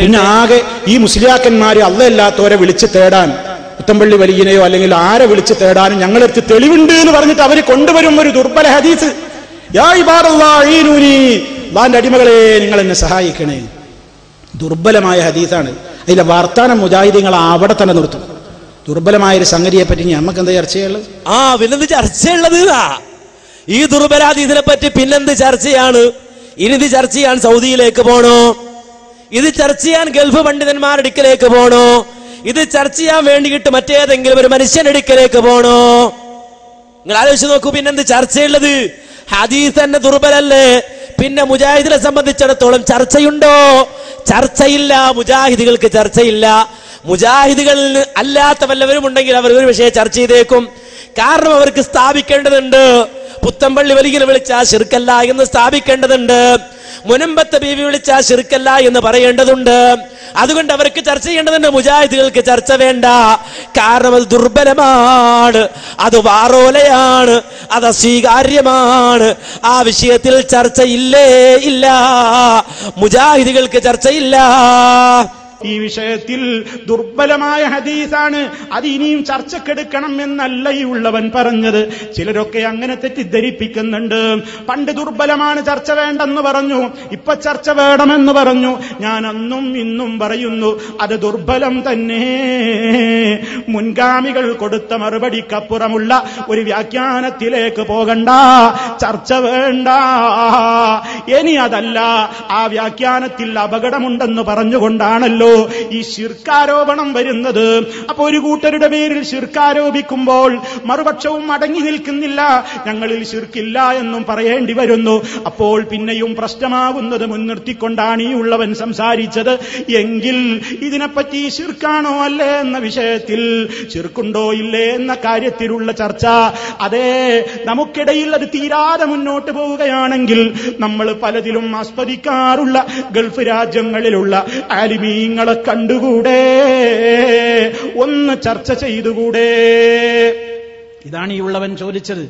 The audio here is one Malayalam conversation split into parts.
പിന്നെ ആകെ ഈ മുസ്ലിയാക്കന്മാര് അല്ലല്ലാത്തവരെ വിളിച്ച് തേടാൻ പുത്തമ്പള്ളി വലിയനെയോ അല്ലെങ്കിൽ ആരെ വിളിച്ച് തേടാനും ഞങ്ങളെടുത്ത് തെളിവുണ്ട് എന്ന് പറഞ്ഞിട്ട് അവർ കൊണ്ടുവരും ഒരു ദുർബല ഹദീസ്. അടിമകളെ നിങ്ങൾ എന്നെ സഹായിക്കണേ. ദുർബലമായ ഹദീസാണ്. അതിലെ വാർത്താനം മുജാഹിദീങ്ങൾ അവിടെ തന്നെ നിർത്തും. ദുർബലമായ ഒരു സംഗതിയെ പറ്റി നമുക്ക് എന്താ ചർച്ചയുള്ളത്? ആ പിന്നെന്ത് ചർച്ചയുള്ളത്. ഈ ദുർബലാതീതിനെ പറ്റി പിന്നെന്ത് ചർച്ചയാണ്? ഇനി ചർച്ചയാണ് ചർച്ച ചെയ്യാൻ സൗദിയിലേക്ക് പോണോ? ഇത് ചർച്ച ചെയ്യാൻ ഗൾഫ് പണ്ഡിതന്മാരുടെ അടുക്കലേക്ക് പോണോ? ഇത് ചർച്ച ചെയ്യാൻ വേണ്ടിയിട്ട് മറ്റേതെങ്കിലും ഒരു മനുഷ്യന്റെ അടുക്കലേക്ക് പോണോ? നിങ്ങൾ ആലോചിച്ച് നോക്കൂ പിന്നെന്ത് ചർച്ചയുള്ളത്? ഹദീസ് തന്നെ ദുർബലല്ലേ? പിന്നെ മുജാഹിദിനെ സംബന്ധിച്ചിടത്തോളം ചർച്ചയുണ്ടോ? ചർച്ചയില്ല മുജാഹിദികൾക്ക് ചർച്ചയില്ല. മുജാഹിദികൾ അല്ലാത്ത വല്ലവരും ഉണ്ടെങ്കിൽ അവർ ഒരു വിഷയം ചർച്ച ചെയ്തേക്കും. കാരണം അവർക്ക് സ്ഥാപിക്കേണ്ടതുണ്ട്. പുത്തമ്പള്ളി വലിയ വിളിച്ച ശിർക്കല്ല എന്ന് സ്ഥാപിക്കേണ്ടതുണ്ട്. മുനമ്പത്തെ ബീവി വിളിച്ച ശിർക്കല്ല എന്ന് പറയേണ്ടതുണ്ട്. അതുകൊണ്ട് അവർക്ക് ചർച്ച ചെയ്യേണ്ടതുണ്ട്. മുജാഹിദികൾക്ക് ചർച്ച വേണ്ട. കാരണം അത് ദുർബലമാണ്. അത് വാറോലയാണ്. അത് അസ്വീകാര്യമാണ്. ആ വിഷയത്തിൽ ചർച്ചയില്ലേ ഇല്ല. മുജാഹിദുകൾക്ക് ചർച്ചയില്ല. ഈ വിഷയത്തിൽ ദുർബലമായ ഹദീസാണ്. അത് ഇനിയും ചർച്ചക്കെടുക്കണം എന്നല്ല ഈ ഉള്ളവൻ പറഞ്ഞത്. ചിലരൊക്കെ അങ്ങനെ തെറ്റിദ്ധരിപ്പിക്കുന്നുണ്ട്. പണ്ട് ദുർബലമാണ് ചർച്ച വേണ്ടെന്ന് പറഞ്ഞു. ഇപ്പൊ ചർച്ച വേണമെന്ന് പറഞ്ഞു. ഞാൻ അന്നും ഇന്നും പറയുന്നു അത് ദുർബലം തന്നെ. മുൻഗാമികൾ കൊടുത്ത മറുപടിക്കപ്പുറമുള്ള ഒരു വ്യാഖ്യാനത്തിലേക്ക് പോകണ്ട. ചർച്ച വേണ്ട. ഇനി അതല്ല ആ വ്യാഖ്യാനത്തിൽ അപകടമുണ്ടെന്ന് പറഞ്ഞുകൊണ്ടാണല്ലോ ഈ ശിർക്കാരോപണം വരുന്നത്. അപ്പൊ ഒരു കൂട്ടരുടെ പേരിൽ ശിർക്കാരോപിക്കുമ്പോൾ മറുപക്ഷവും അടങ്ങി നിൽക്കുന്നില്ല. ഞങ്ങളിൽ ശിർക്കില്ല എന്നും പറയേണ്ടി വരുന്നു. അപ്പോൾ പിന്നെയും പ്രശ്നമാകുന്നത് മുൻനിർത്തിക്കൊണ്ടാണ് ഈ ഉള്ളവൻ സംസാരിച്ചത്. എങ്കിൽ ഇതിനെപ്പറ്റി ശിർക്കാണോ അല്ലേ എന്ന വിഷയത്തിൽ ശിർക്കുണ്ടോ ഇല്ലേ എന്ന കാര്യത്തിലുള്ള ചർച്ച. അതേ നമുക്കിടയിൽ അത് തീരാതെ മുന്നോട്ട് പോവുകയാണെങ്കിൽ നമ്മൾ പലതിലും ആസ്വദിക്കാറുള്ള ഗൾഫ് രാജ്യങ്ങളിലുള്ള ആലിമീങ്ങളെ കണ്ടുകൂടെ? ഒന്ന് ചർച്ച ചെയ്തുകൂടെ? ഇതാണ് ഈ ഉള്ളവൻ ചോദിച്ചത്.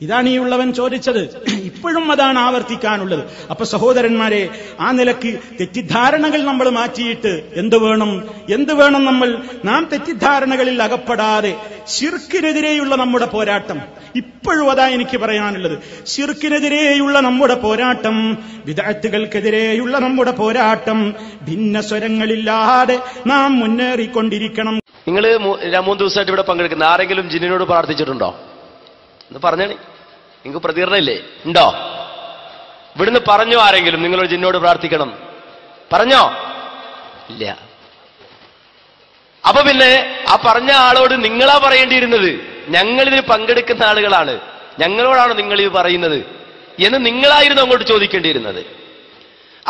ഇതാണ് ഈ ഉള്ളവൻ ചോദിച്ചത്. ഇപ്പോഴും അതാണ് ആവർത്തിക്കാനുള്ളത്. അപ്പൊ സഹോദരന്മാരെ ആ നിലയ്ക്ക് തെറ്റിദ്ധാരണകൾ നമ്മൾ മാറ്റിയിട്ട് എന്ത് വേണം? എന്ത് വേണം നമ്മൾ? നാം തെറ്റിദ്ധാരണകളിൽ അകപ്പെടാതെ ശിർക്കിനെതിരെയുള്ള നമ്മുടെ പോരാട്ടം. ഇപ്പോഴും അതാ എനിക്ക് പറയാനുള്ളത്. ശിർക്കിനെതിരെയുള്ള നമ്മുടെ പോരാട്ടം വിദഗ്ധകൾക്കെതിരെയുള്ള നമ്മുടെ പോരാട്ടം ഭിന്ന സ്വരങ്ങളില്ലാതെ നാം മുന്നേറിക്കൊണ്ടിരിക്കണം. നിങ്ങൾ മൂന്ന് ദിവസമായിട്ട് ഇവിടെ പങ്കെടുക്കുന്ന ആരെങ്കിലും ജിന്നിനോട് പ്രാർത്ഥിച്ചിട്ടുണ്ടോ? എന്ന് പറഞ്ഞേ നിങ്ങൾക്ക് പ്രതികരണമില്ലേ? ഉണ്ടോ? ഇവിടുന്ന് പറഞ്ഞോ ആരെങ്കിലും? നിങ്ങളൊരു ജിന്നോട് പ്രാർത്ഥിക്കണം. പറഞ്ഞോ? ഇല്ല. അപ്പൊ പിന്നെ ആ പറഞ്ഞ ആളോട് നിങ്ങളാ പറയേണ്ടിയിരുന്നത്? ഞങ്ങളിതിൽ പങ്കെടുക്കുന്ന ആളുകളാണ്. ഞങ്ങളോടാണ് നിങ്ങൾ ഇത് പറയുന്നത് എന്ന് നിങ്ങളായിരുന്നു അങ്ങോട്ട് ചോദിക്കേണ്ടിയിരുന്നത്.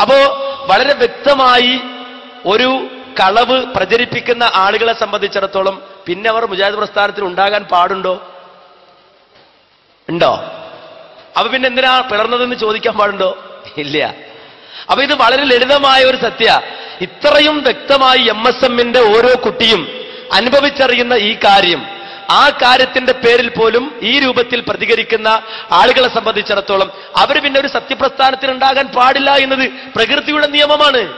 അപ്പോ വളരെ വ്യക്തമായി ഒരു കളവ് പ്രചരിപ്പിക്കുന്ന ആളുകളെ സംബന്ധിച്ചിടത്തോളം പിന്നെ അവർ മുജാഹിദ് പ്രസ്ഥാനത്തിൽ ഉണ്ടാകാൻ പാടുണ്ടോ? ഉണ്ടോ? അപ്പൊ പിന്നെ എന്തിനാ പിളർന്നതെന്ന് ചോദിക്കാൻ പാടുണ്ടോ? ഇല്ല. അപ്പൊ ഇത് വളരെ ലളിതമായ ഒരു സത്യ. ഇത്രയും വ്യക്തമായി എം എസ് എമ്മിന്റെ ഓരോ കുട്ടിയും അനുഭവിച്ചറിയുന്ന ഈ കാര്യം. ആ കാര്യത്തിന്റെ പേരിൽ പോലും ഈ രൂപത്തിൽ പ്രതികരിക്കുന്ന ആളുകളെ സംബന്ധിച്ചിടത്തോളം അവർ പിന്നെ ഒരു സത്യപ്രസ്ഥാനത്തിൽ ഉണ്ടാകാൻ പാടില്ല എന്നത് പ്രകൃതിയുടെ നിയമമാണ്.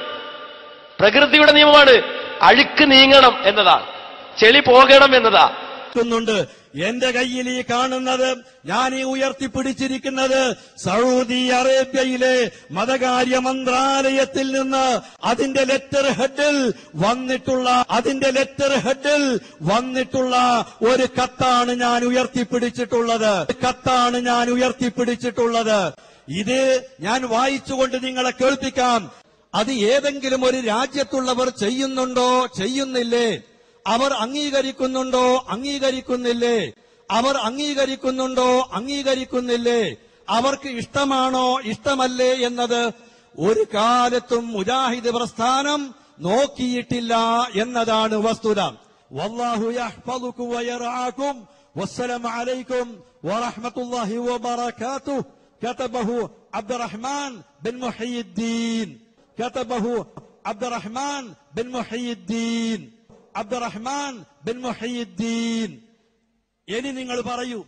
പ്രകൃതിയുടെ നിയമമാണ്. അഴുക്ക് നീങ്ങണം എന്നതാ ചെളി പോകണം എന്നതാ എന്റെ കയ്യിൽ ഈ കാണുന്നത് ഞാൻ ഈ ഉയർത്തിപ്പിടിച്ചിരിക്കുന്നത് സൗദി അറേബ്യയിലെ മതകാര്യ മന്ത്രാലയത്തിൽ നിന്ന് അതിന്റെ ലെറ്റർ ഹെഡിൽ വന്നിട്ടുള്ള അതിന്റെ ലെറ്റർ ഹെഡിൽ വന്നിട്ടുള്ള ഒരു കത്താണ് ഞാൻ ഉയർത്തിപ്പിടിച്ചിട്ടുള്ളത്. കത്താണ് ഞാൻ ഉയർത്തിപ്പിടിച്ചിട്ടുള്ളത്. ഇത് ഞാൻ വായിച്ചുകൊണ്ട് നിങ്ങളെ കേൾപ്പിക്കാം. അത് ഏതെങ്കിലും ഒരു രാജ്യത്തുള്ളവർ ചെയ്യുന്നുണ്ടോ? ചെയ്യുന്നില്ലേ? അവർ അംഗീകരിക്കുന്നുണ്ടോ അംഗീകരിക്കുന്നില്ലേ അവർ അംഗീകരിക്കുന്നുണ്ടോ അംഗീകരിക്കുന്നില്ലേ അവർക്ക് ഇഷ്ടമാണോ ഇഷ്ടമല്ലേ എന്നത് ഒരു കാലത്തും മുജാഹിദ് പ്രസ്ഥാനം നോക്കിയിട്ടില്ല എന്നതാണ് വസ്തുത വല്ലാഹു യഹ്ഫദുക്കും വയർആക്കും വസ്സലാമു അലൈക്കും വറഹ്മത്തുള്ളാഹി വബറകാതുഹു كتبه عبد الرحمن بن محي الدين كتبه عبد الرحمن بن محي الدين عبد الرحمن بن محي الدين يلي نيغل بريو